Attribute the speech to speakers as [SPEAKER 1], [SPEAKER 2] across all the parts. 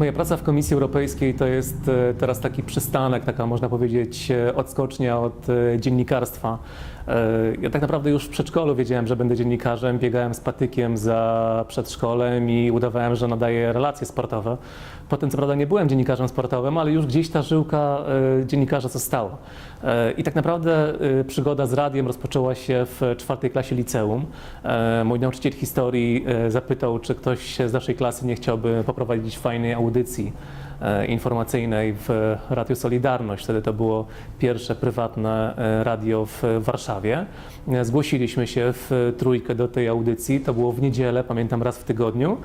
[SPEAKER 1] Moja praca w Komisji Europejskiej to jest e, teraz taki przystanek, taka można powiedzieć e, odskocznia od e, dziennikarstwa. Ja tak naprawdę już w przedszkolu wiedziałem, że będę dziennikarzem. Biegałem z patykiem za przedszkolem i udawałem, że nadaję relacje sportowe. Potem co prawda nie byłem dziennikarzem sportowym, ale już gdzieś ta żyłka e, dziennikarza została. E, I tak naprawdę e, przygoda z radiem rozpoczęła się w czwartej klasie liceum. Mój nauczyciel historii zapytał, czy ktoś z naszej klasy nie chciałby poprowadzić fajnej audycji informacyjnej w Radiu Solidarność. Wtedy to było pierwsze prywatne e, radio w Warszawie. E, Zgłosiliśmy się w trójkę do tej audycji. To było w niedzielę, pamiętam raz w tygodniu.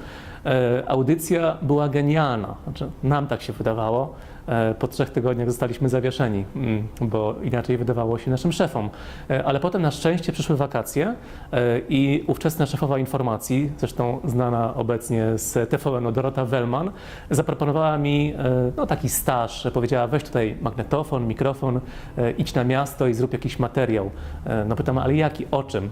[SPEAKER 1] E, Audycja była genialna, znaczy, nam tak się wydawało. E, Po trzech tygodniach zostaliśmy zawieszeni, mm, bo inaczej wydawało się naszym szefom. E, Ale potem na szczęście przyszły wakacje e, i ówczesna szefowa informacji, zresztą znana obecnie z TVN-u Dorota Wellman, zaproponowała mi no, taki staż. Powiedziała, weź tutaj magnetofon, mikrofon, idź na miasto i zrób jakiś materiał. No pytam, ale jaki, o czym?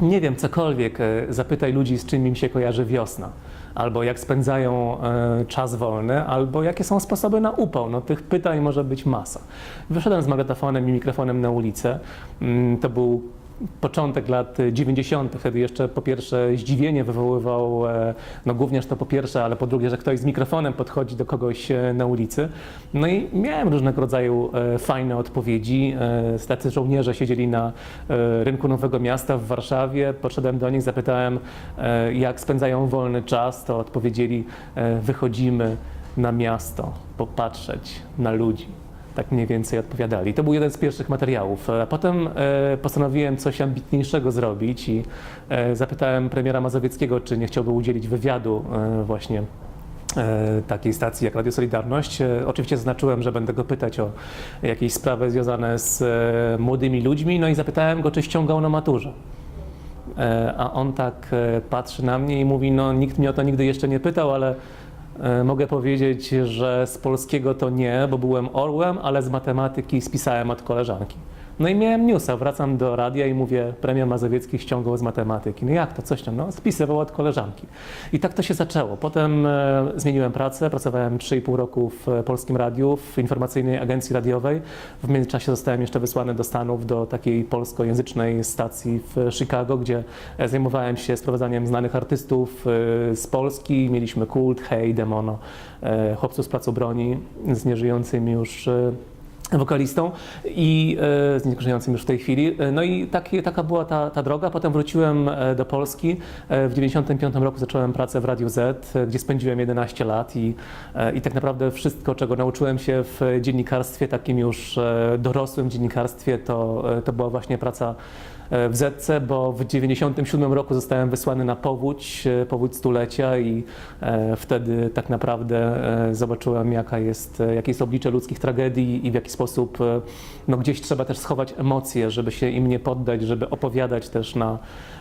[SPEAKER 1] Nie wiem, cokolwiek. e, Zapytaj ludzi, z czym im się kojarzy wiosna. Albo jak spędzają e, czas wolny, albo jakie są sposoby na upał. No, tych pytań może być masa. Wyszedłem z magnetofonem i mikrofonem na ulicę. Mm, To był początek lat 90. Wtedy jeszcze po pierwsze zdziwienie wywoływał, e, no głównież to po pierwsze, ale po drugie, że ktoś z mikrofonem podchodzi do kogoś e, na ulicy. No i miałem różnego rodzaju e, fajne odpowiedzi. E, Tacy żołnierze siedzieli na rynku Nowego Miasta w Warszawie. Podszedłem do nich, zapytałem, jak spędzają wolny czas. To odpowiedzieli, wychodzimy na miasto, popatrzeć na ludzi. Tak mniej więcej odpowiadali. To był jeden z pierwszych materiałów. A potem e, postanowiłem coś ambitniejszego zrobić i e, zapytałem premiera Mazowieckiego, czy nie chciałby udzielić wywiadu e, właśnie takiej stacji jak Radio Solidarność. Oczywiście zaznaczyłem, że będę go pytać o jakieś sprawy związane z młodymi ludźmi, no i zapytałem go, czy ściągał na maturze. A on tak patrzy na mnie i mówi, no nikt mnie o to nigdy jeszcze nie pytał, ale mogę powiedzieć, że z polskiego to nie, bo byłem orłem, ale z matematyki spisałem od koleżanki. No i miałem newsa, wracam do radia i mówię, premier Mazowiecki ściągał z matematyki. No jak to, tam, no spisywał od koleżanki. I tak to się zaczęło. Potem e, zmieniłem pracę, pracowałem 3,5 roku w e, Polskim Radiu, w informacyjnej agencji radiowej. W międzyczasie zostałem jeszcze wysłany do Stanów, do takiej polskojęzycznej stacji w Chicago, gdzie e, zajmowałem się sprowadzaniem znanych artystów e, z Polski. Mieliśmy Kult, Hej, Demono, e, Chłopców z Placu Broni z nieżyjącym już e, wokalistą i e, z nieżyjącym już w tej chwili. E, No i taki, taka była ta, ta droga. Potem wróciłem e, do Polski. W 95 roku zacząłem pracę w Radiu Z, gdzie spędziłem 11 lat i, i tak naprawdę wszystko, czego nauczyłem się w dziennikarstwie, takim już dorosłym dziennikarstwie, to, to była właśnie praca w Zetce, bo w 97 roku zostałem wysłany na powódź, e, powódź stulecia i e, wtedy tak naprawdę e, zobaczyłem, jaka jest, e, jakie jest oblicze ludzkich tragedii i w jaki sposób e, no, gdzieś trzeba też schować emocje, żeby się im nie poddać, żeby opowiadać też na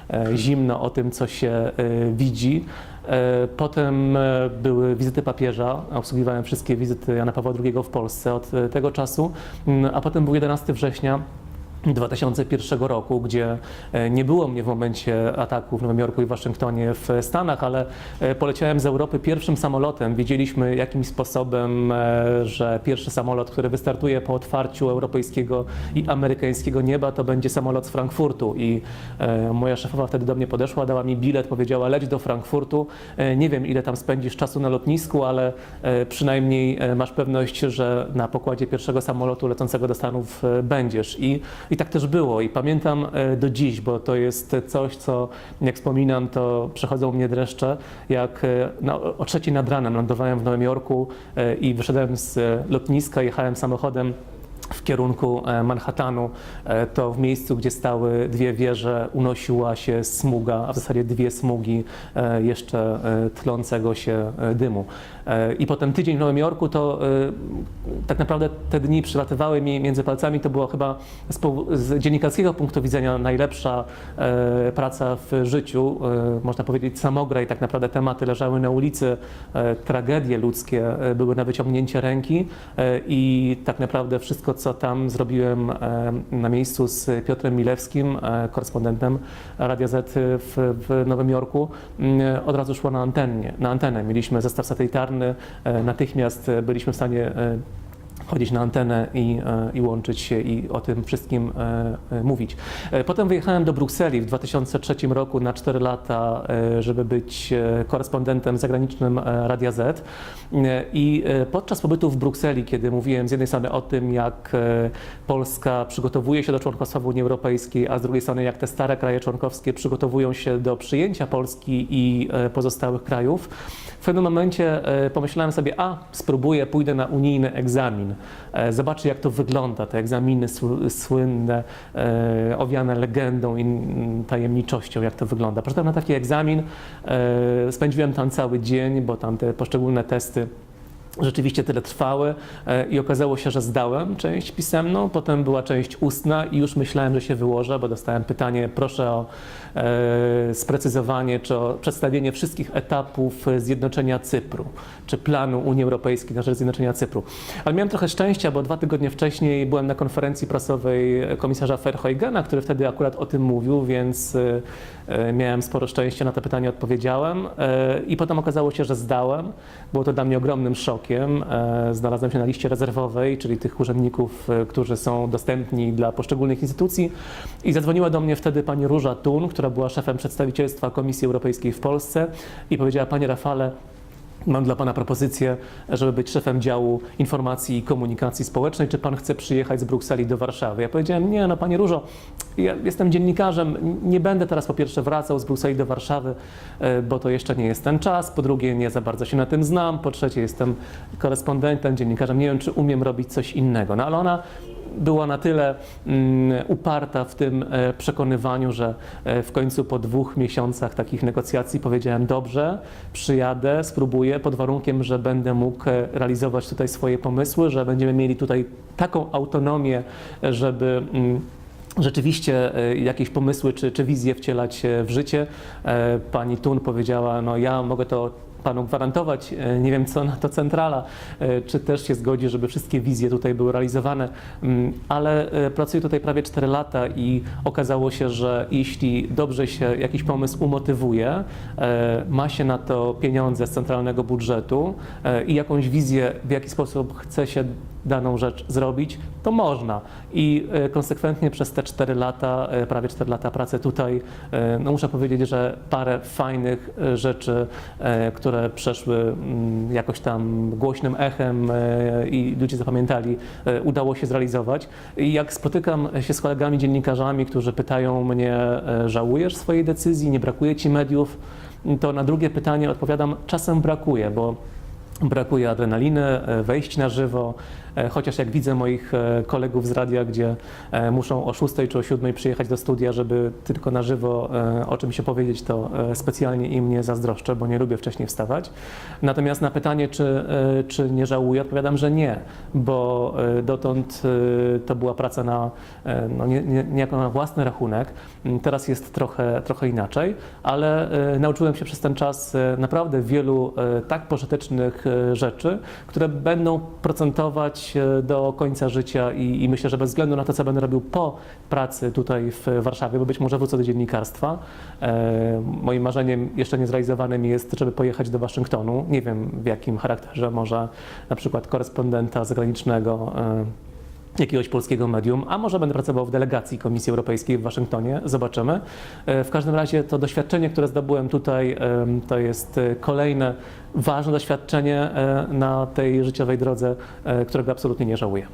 [SPEAKER 1] e, zimno o tym, co się e, widzi. E, Potem e, były wizyty papieża, obsługiwałem wszystkie wizyty Jana Pawła II w Polsce od e, tego czasu, Mm, a potem był 11 września 2001 roku, gdzie e, nie było mnie w momencie ataku w Nowym Jorku i Waszyngtonie w Stanach, ale e, poleciałem z Europy pierwszym samolotem. Wiedzieliśmy jakimś sposobem, e, że pierwszy samolot, który wystartuje po otwarciu europejskiego i amerykańskiego nieba, to będzie samolot z Frankfurtu. I moja szefowa wtedy do mnie podeszła, dała mi bilet, powiedziała: leć do Frankfurtu. Nie wiem, ile tam spędzisz czasu na lotnisku, ale przynajmniej masz pewność, że na pokładzie pierwszego samolotu lecącego do Stanów będziesz. I i tak też było. I pamiętam e, do dziś, bo to jest coś, co jak wspominam, to przechodzą mnie dreszcze. Jak e, na, o trzeciej nad ranem lądowałem w Nowym Jorku e, i wyszedłem z lotniska, jechałem samochodem w kierunku e, Manhattanu, e, to w miejscu, gdzie stały dwie wieże, unosiła się smuga, a w zasadzie dwie smugi e, jeszcze tlącego się dymu. I potem tydzień w Nowym Jorku, to tak naprawdę te dni przylatywały mi między palcami. To była chyba z, dziennikarskiego punktu widzenia najlepsza praca w życiu. Można powiedzieć samograj, tak naprawdę tematy leżały na ulicy, tragedie ludzkie były na wyciągnięcie ręki i tak naprawdę wszystko, co tam zrobiłem e, na miejscu z Piotrem Milewskim, e, korespondentem Radia Z w, w Nowym Jorku, mm, od razu szło na, antenie, na antenę. Mieliśmy zestaw satelitarny, e, natychmiast byliśmy w stanie chodzić na antenę i, e, i łączyć się i o tym wszystkim e, e, mówić. Potem wyjechałem do Brukseli w 2003 roku na 4 lata, żeby być korespondentem zagranicznym Radia Z. I podczas pobytu w Brukseli, kiedy mówiłem z jednej strony o tym, jak Polska przygotowuje się do członkostwa w Unii Europejskiej, a z drugiej strony jak te stare kraje członkowskie przygotowują się do przyjęcia Polski i pozostałych krajów, w pewnym momencie pomyślałem sobie, a spróbuję, pójdę na unijny egzamin. E, Zobaczę, jak to wygląda, te egzaminy sł- słynne, e, owiane legendą i tajemniczością, jak to wygląda. Poszedłem na taki egzamin, e, spędziłem tam cały dzień, bo tam te poszczególne testy rzeczywiście tyle trwały e, i okazało się, że zdałem część pisemną, potem była część ustna i już myślałem, że się wyłożę, bo dostałem pytanie, proszę o e, sprecyzowanie czy o przedstawienie wszystkich etapów zjednoczenia Cypru, czy planu Unii Europejskiej na rzecz zjednoczenia Cypru. Ale miałem trochę szczęścia, bo dwa tygodnie wcześniej byłem na konferencji prasowej komisarza Verheugena, który wtedy akurat o tym mówił, więc e, miałem sporo szczęścia, na to pytanie odpowiedziałem e, i potem okazało się, że zdałem. Było to dla mnie ogromnym szokiem. E, Znalazłem się na liście rezerwowej, czyli tych urzędników, e, którzy są dostępni dla poszczególnych instytucji. I zadzwoniła do mnie wtedy pani Róża Tun, która była szefem przedstawicielstwa Komisji Europejskiej w Polsce i powiedziała: Panie Rafale, Mam dla Pana propozycję, żeby być szefem działu informacji i komunikacji społecznej. Czy Pan chce przyjechać z Brukseli do Warszawy? Ja powiedziałem, nie, no Panie Różo, ja jestem dziennikarzem, nie będę teraz po pierwsze wracał z Brukseli do Warszawy, e, bo to jeszcze nie jest ten czas, po drugie nie za bardzo się na tym znam, po trzecie jestem korespondentem, dziennikarzem, nie wiem, czy umiem robić coś innego. No ale ona była na tyle mm, uparta w tym e, przekonywaniu, że e, w końcu po dwóch miesiącach takich negocjacji powiedziałem: Dobrze, przyjadę, spróbuję, pod warunkiem, że będę mógł e, realizować tutaj swoje pomysły, że będziemy mieli tutaj taką autonomię, żeby. Mm, rzeczywiście jakieś pomysły czy, czy wizje wcielać w życie. Pani Tun powiedziała, no ja mogę to panu gwarantować, e, nie wiem co na to centrala, e, czy też się zgodzi, żeby wszystkie wizje tutaj były realizowane, Mm, ale e, pracuję tutaj prawie 4 lata i okazało się, że jeśli dobrze się jakiś pomysł umotywuje, ma się na to pieniądze z centralnego budżetu i jakąś wizję, w jaki sposób chce się daną rzecz zrobić, to można. I konsekwentnie przez te 4 lata, prawie 4 lata pracy tutaj, no muszę powiedzieć, że parę fajnych rzeczy, e, które przeszły mm, jakoś tam głośnym echem e, i ludzie zapamiętali, e, udało się zrealizować. I jak spotykam się z kolegami dziennikarzami, którzy pytają mnie, e, żałujesz swojej decyzji, nie brakuje ci mediów, to na drugie pytanie odpowiadam, czasem brakuje, bo brakuje adrenaliny, e, wejść na żywo, e, chociaż jak widzę moich e, kolegów z radia, gdzie muszą o 6 czy o 7 przyjechać do studia, żeby tylko na żywo o czymś opowiedzieć, to e, specjalnie im nie zazdroszczę, bo nie lubię wcześniej wstawać. Natomiast na pytanie, czy, czy nie żałuję, odpowiadam, że nie, bo dotąd to była praca na, no nie, nie, niejako na własny rachunek. Teraz jest trochę, trochę inaczej, ale nauczyłem się przez ten czas naprawdę wielu tak pożytecznych e, rzeczy, które będą procentować e, do końca życia i, i myślę, że bez względu na to, co będę robił po pracy tutaj w Warszawie, bo być może wrócę do dziennikarstwa. E, Moim marzeniem jeszcze niezrealizowanym jest, żeby pojechać do Waszyngtonu. Nie wiem w jakim charakterze, może na przykład korespondenta zagranicznego. E, jakiegoś polskiego medium, a może będę pracował w delegacji Komisji Europejskiej w Waszyngtonie, zobaczymy. E, W każdym razie to doświadczenie, które zdobyłem tutaj, em, to jest e, kolejne ważne doświadczenie e, na tej życiowej drodze, e, którego absolutnie nie żałuję.